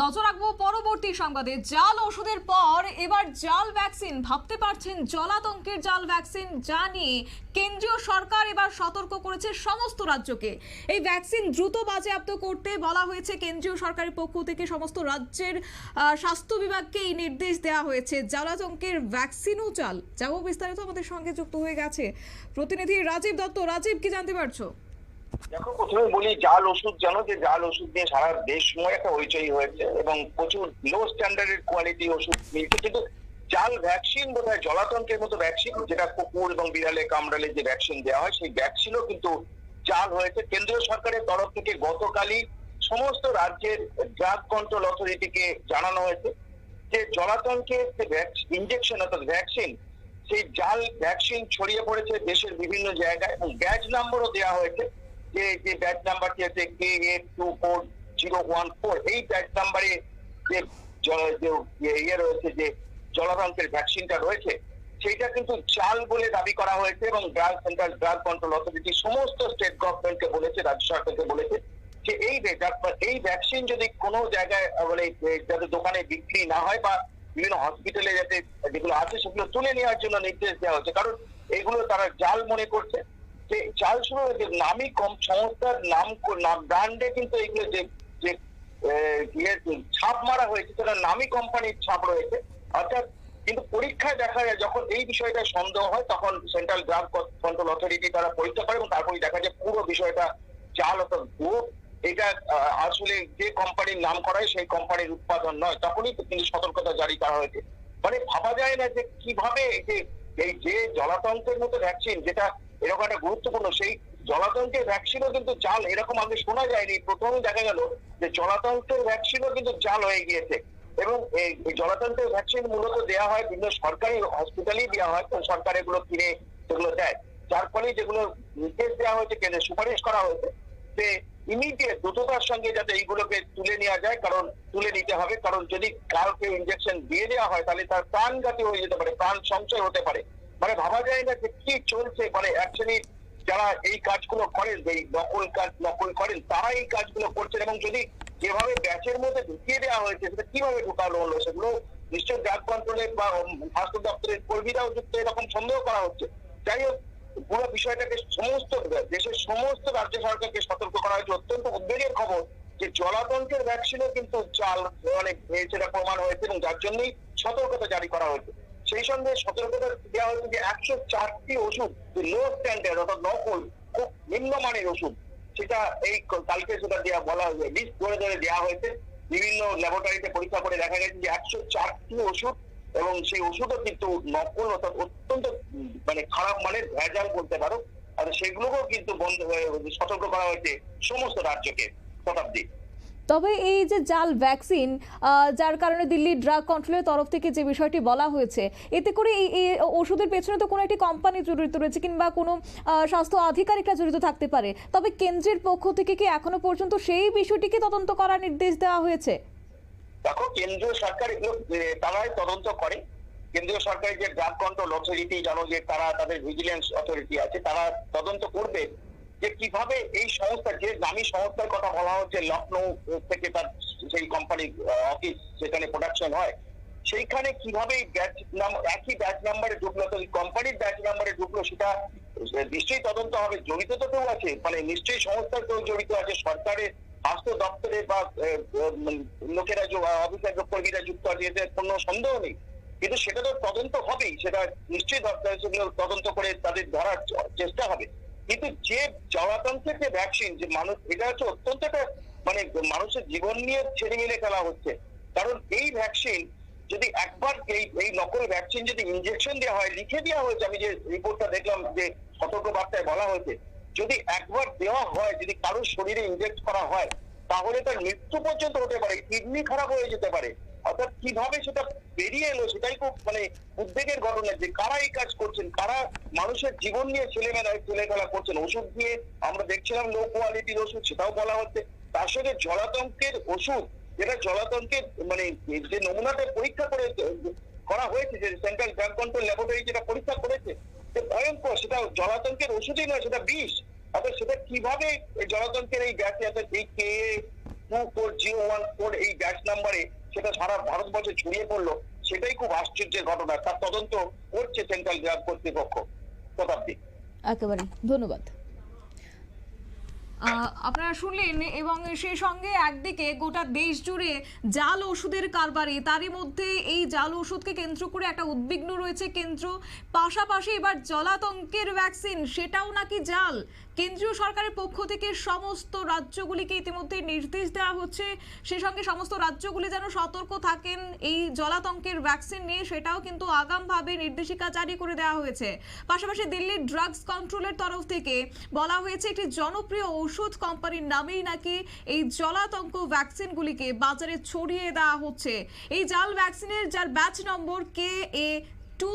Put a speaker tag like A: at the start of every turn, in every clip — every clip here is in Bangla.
A: নজর রাখব পরবর্তী সংবাদে। জাল ওষুধের পর এবার জাল ভ্যাকসিন ভাবতে পারছেন জলাতঙ্কের জাল ভ্যাকসিন যা নিয়ে কেন্দ্রীয় সরকার এবার সতর্ক করেছে সমস্ত রাজ্যকে। এই ভ্যাকসিন দ্রুত বাজেয়াপ্ত করতে বলা হয়েছে কেন্দ্রীয় সরকারের পক্ষ থেকে। সমস্ত রাজ্যের স্বাস্থ্য বিভাগকে এই নির্দেশ দেওয়া হয়েছে। জলাতঙ্কের ভ্যাকসিনও চাল। যাব বিস্তারিত আমাদের সঙ্গে যুক্ত হয়ে গেছে প্রতিনিধি রাজীব দত্ত। রাজীব, কি জানতে পারছ?
B: দেখো প্রথমে বলি, জাল ওষুধ, জানো যে জাল ওষুধ নিয়ে সারা দেশ সময় একটা হইচই হয়েছে এবং প্রচুর লো স্ট্যান্ডার্ডের কোয়ালিটি ওষুধ মিলছে। কিন্তু জাল ভ্যাকসিন বোধ হয় জলাতঙ্কের মতো ভ্যাকসিন যেটা কুকুর এবং বিড়ালে, কামড়ালে যে ভ্যাকসিন দেওয়া হয়, সেই ভ্যাকসিনও কিন্তু জাল হয়েছে। কেন্দ্রীয় সরকারের তরফ থেকে গতকালই সমস্ত রাজ্যের ড্রাগ কন্ট্রোল অথরিটিকে জানানো হয়েছে যে জলাতঙ্কের যে ইঞ্জেকশন অর্থাৎ ভ্যাকসিন সেই জাল ভ্যাকসিন ছড়িয়ে পড়েছে দেশের বিভিন্ন জায়গায় এবং ব্যাচ নাম্বারও দেওয়া হয়েছে। যে যে ব্যাচ নাম্বারটি আছে K eight two four zero one four এই ব্যাচ নাম্বারে যে ইয়ে রয়েছে, যে জলাতঙ্কের ভ্যাকসিনটা রয়েছে, সেইটা কিন্তু চাল বলে দাবি করা হয়েছে এবং drug central drug control authority সমস্ত স্টেট গভর্নমেন্টকে বলেছে, রাজ্য সরকারকে বলেছে যে এই এই ভ্যাকসিন যদি কোনো জায়গায় মানে যাতে দোকানে বিক্রি না হয় বা বিভিন্ন হসপিটালে যাতে যেগুলো আছে সেগুলো তুলে নেওয়ার জন্য নির্দেশ দেওয়া হচ্ছে কারণ এগুলো তারা জাল মনে করছে। চাল শুরু হয়েছে, নামই কম সংস্থার নাম নাম ব্র্যান্ডে কিন্তু এগুলো যে ইয়ে ছাপ মারা হয়েছে সেটা নামই কোম্পানির ছাপ রয়েছে। অর্থাৎ কিন্তু পরীক্ষায় দেখা যায়, যখন এই বিষয়টা সন্দেহ হয়, তখন সেন্ট্রাল ড্রাগ কন্ট্রোল অথরিটি তারা পরীক্ষা করে এবং তারপরে দেখা যায় পুরো বিষয়টা চাল অর্থাৎ ভুয়ো এটা আসলে যে কোম্পানির নাম করা হয়, সেই কোম্পানির উৎপাদন নয়। তখনই কিন্তু সতর্কতা জারি করা হয়েছে। মানে ভাবা যায় না যে কীভাবে যে এই যে জলাতন্ত্রের মতো ভ্যাকসিন যেটা এরকম একটা গুরুত্বপূর্ণ, সেই জলাতন্ত্রের ভ্যাকসিনও কিন্তু জাল এরকম আগে শোনা যায়নি প্রথম দেখা গেল যে জলাতন্ত্রের ভ্যাকসিনও কিন্তু জাল হয়ে গিয়েছে। এবং এই জলাতন্ত্রের ভ্যাকসিন মূলত দেওয়া হয় বিভিন্ন সরকারি হসপিটালেই দেওয়া হয়, তো সরকার এগুলো কিনে সেগুলো দেয়। যার ফলে যেগুলো নির্দেশ দেওয়া হয়েছে, কেন্দ্রে সুপারিশ করা হয়েছে, যে ইমিডিয়েট দ্রুততার সঙ্গে যাতে এইগুলোকে তুলে নেওয়া যায়, কারণ তুলে নিতে হবে। কারণ যদি কাউকে ইনজেকশন দিয়ে দেওয়া হয়, তাহলে তার প্রাণঘাতী হয়ে যেতে পারে, প্রাণ সঞ্চয় হতে পারে। মানে ভাবা যায় না যে কি চলছে মানে অ্যাকচুয়ালি যারা এই কাজগুলো করেন এই নকল কাজ নকল করেন তারা এই কাজগুলো করছেন এবং যদি যেভাবে ব্যাচের মধ্যে ঢুকিয়ে দেওয়া হয়েছে, সেটা কীভাবে ঢুকানো হলো, সেগুলো নিশ্চয়ই ড্রাগ কন্ট্রোলের বা স্বাস্থ্য দপ্তরের কর্মীরাও যুক্ত এরকম সন্দেহ করা হচ্ছে। যাই হোক, পুরো বিষয়টাকে সমস্ত দেশের সমস্ত রাজ্য সরকারকে সতর্ক করা হয়েছে। অত্যন্ত উদ্বেগের খবর যে জলাতন্ত্রের ভ্যাকসিনও কিন্তু চাল অনেক সেটা প্রমাণ হয়েছে এবং যার জন্যই সতর্কতা জারি করা হয়েছে। সেই সঙ্গে সতর্কতা দেওয়া হয়েছে যে একশো চারটি ওষুধ, যে লো স্ট্যান্ডার্ড অর্থাৎ নকল, খুব নিম্নমানের ওষুধ, সেটা এই কালকে সেটা দেওয়া বলা হয়েছে লিস্ট ধরে ধরে দেওয়া হয়েছে। বিভিন্ন ল্যাবরেটরিতে পরীক্ষা করে দেখা গেছে যে একশো চারটি ওষুধ এবং সেই ওষুধও কিন্তু নকল অর্থাৎ অত্যন্ত মানে খারাপ মানের ভেজাল বলতে পারো। আর সেগুলোকেও কিন্তু বন্ধ হয়ে, সতর্ক করা হয়েছে সমস্ত রাজ্যকে শতাব্দী
A: তবে এই যে জাল ভ্যাকসিন যার কারণে দিল্লি ড্রাগ কন্ট্রোলের তরফ থেকে যে বিষয়টি বলা হয়েছে, এতে করে এই ওষুধের পেছনে তো কোনো একটি কোম্পানি জড়িত রয়েছে কিংবা কোনো স্বাস্থ্য আধিকারিকরা জড়িত থাকতে পারে। তবে কেন্দ্রের পক্ষ থেকে কি এখনও পর্যন্ত সেই বিষয়টিকে তদন্ত করার নির্দেশ দেওয়া হয়েছে?
B: দেখো, কেন্দ্রীয় সরকার এগুলো তারাই তদন্ত করে। কেন্দ্রীয় সরকারের যে ড্রাগ কন্ট্রোল অথরিটি জানো যে তারা তাদের ভিজিলেন্স অথরিটি আছে, তারা তদন্ত করবে। যে কীভাবে এই সংস্থা যে দামি সংস্থার কথা বলা হচ্ছে লখনৌ থেকে তার সেই কোম্পানি অফিস সেখানে প্রোডাকশন হয় সেইখানে কীভাবে ব্যাচ একই ব্যাচ নাম্বারে ঢুকলো? তো কোম্পানির ব্যাচ নাম্বারে ঢুকলো সেটা নিশ্চয়ই তদন্ত হবে। জড়িত তো কেউ আছে? মানে নিশ্চয়ই সংস্থার কেউ জড়িত আছে? সরকারের স্বাস্থ্য দপ্তরে বা আহ, লোকেরা অফিসার কর্মীরা যুক্ত আছে এতে কোনো সন্দেহ নেই। কিন্তু সেটা তো তদন্ত হবেই। সেটা নিশ্চয়ই সেগুলো তদন্ত করে তাদের ধরার চেষ্টা হবে। কিন্তু যে জলাতন্ত্রের যে ভ্যাকসিন যে মানুষ, এটা হচ্ছে অত্যন্ত একটা মানে মানুষের জীবন নিয়ে ছেড়ে মিলে খেলা হচ্ছে। কারণ এই ভ্যাকসিন যদি একবার এই এই নকল ভ্যাকসিন যদি ইনজেকশন দেওয়া হয়, লিখে দেওয়া হয়েছে, আমি যে রিপোর্টটা দেখলাম যে সতর্ক বার্তায় বলা হয়েছে, যদি একবার দেওয়া হয়, যদি কারোর শরীরে ইনজেক্ট করা হয়, তাহলে তার মৃত্যু পর্যন্ত হতে পারে, কিডনি খারাপ হয়ে যেতে পারে। অর্থাৎ কীভাবে সেটা বেরিয়ে এলো সেটাই খুব মানে উদ্বেগের ঘটনা যে কারা এই কাজ করছেন? কারা মানুষের জীবন নিয়ে ছেলেমেয়েরা ছেলেখেলা করছেন? ওষুধ দিয়ে আমরা দেখছিলাম লো কোয়ালিটির ওষুধ, সেটাও বলা হচ্ছে। তার সঙ্গে জলাতঙ্কের ওষুধ, যেটা জলাতঙ্কের মানে যে নমুনাতে পরীক্ষা করে করা হয়েছে, যে সেন্ট্রাল ড্রাগ কন্ট্রোল ল্যাবরেটরি যেটা পরীক্ষা করেছে যে ভয়ঙ্কর, সেটা জলাতঙ্কের ওষুধই নয়, সেটা বিষ। অর্থাৎ সেটা কীভাবে জলাতঙ্কের এই গ্যাসে অর্থাৎ এই K two four zero one four এই ব্যাচ নাম্বারে সেটা সারা ভারতবর্ষে ছড়িয়ে পড়ল, সেটাই খুব আশ্চর্যের ঘটনা। তার তদন্ত করছে সেন্ট্রাল ড্রাগ কর্তৃপক্ষ শতাব্দী
C: একেবারে, ধন্যবাদ।
A: আপনারা শুনলেন, এবং সেই সঙ্গে একদিকে গোটা দেশ জুড়ে জাল ওষুধের কারবারি, তারই মধ্যে এই জাল ওষুধকে কেন্দ্র করে একটা উদ্বিগ্ন রয়েছে কেন্দ্র। পাশাপাশি এবার জলাতঙ্কের ভ্যাকসিন সেটাও নাকি জাল। কেন্দ্রীয় সরকারের পক্ষ থেকে সমস্ত রাজ্যগুলিকে ইতিমধ্যে নির্দেশ দেওয়া হচ্ছে। সেই সঙ্গে সমস্ত রাজ্যগুলি যেন সতর্ক থাকেন, এই জলাতঙ্কের ভ্যাকসিন নিয়ে, সেটাও কিন্তু আগামভাবে নির্দেশিকা জারি করে দেওয়া হয়েছে। পাশাপাশি দিল্লির ড্রাগস কন্ট্রোলের তরফ থেকে বলা হয়েছে, একটি জনপ্রিয় ওষুধ কোম্পানির নামেই নাকি এই জলাতঙ্ক ভ্যাকসিনগুলিকে বাজারে ছড়িয়ে দেওয়া হচ্ছে। এই জাল ভ্যাকসিনের যার batch number K A two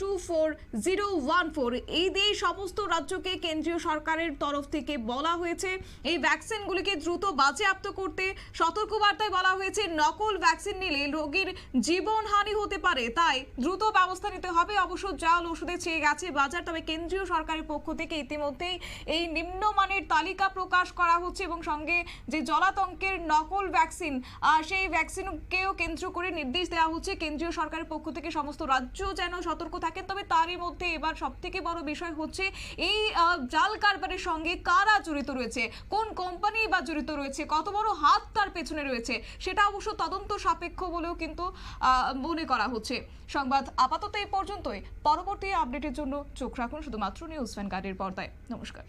A: two four zero one four এই দিয়ে সমস্ত রাজ্যকে কেন্দ্রীয় সরকারের তরফ থেকে বলা হয়েছে, এই ভ্যাকসিনগুলিকে দ্রুত বাজেয়াপ্ত করতে সতর্কবার্তায় বলা হয়েছে, নকল ভ্যাকসিন নিলে রোগীর জীবনহানি হতে পারে, তাই দ্রুত ব্যবস্থা নিতে হবে। অবশ্য জাল ওষুধে ছেয়ে গেছে বাজার, তবে কেন্দ্রীয় সরকারের পক্ষ থেকে ইতিমধ্যেই এই নিম্নমানের তালিকা প্রকাশ করা হচ্ছে এবং সঙ্গে যে জলাতঙ্কের নকল ভ্যাকসিন সেই ভ্যাকসিনকেও কেন্দ্র করে নির্দেশ দেওয়া হচ্ছে। কেন্দ্রীয় সরকারের পক্ষ থেকে সমস্ত রাজ্য যেন সতর্ক থাকেন, তবে তারই মধ্যে এবার সব থেকে বড় বিষয় হচ্ছে এই জাল কারবারের সঙ্গে কারা জড়িত রয়েছে, কোন কোম্পানি বা জড়িত রয়েছে, কত বড় হাত তার পেছনে রয়েছে, সেটা অবশ্য তদন্ত সাপেক্ষ বলেও কিন্তু মনে করা হচ্ছে। সংবাদ আপাতত এই পর্যন্তই, পরবর্তী আপডেটের জন্য চোখ রাখুন শুধুমাত্র নিউজ ভ্যানগার্ডের পর্দায়। নমস্কার।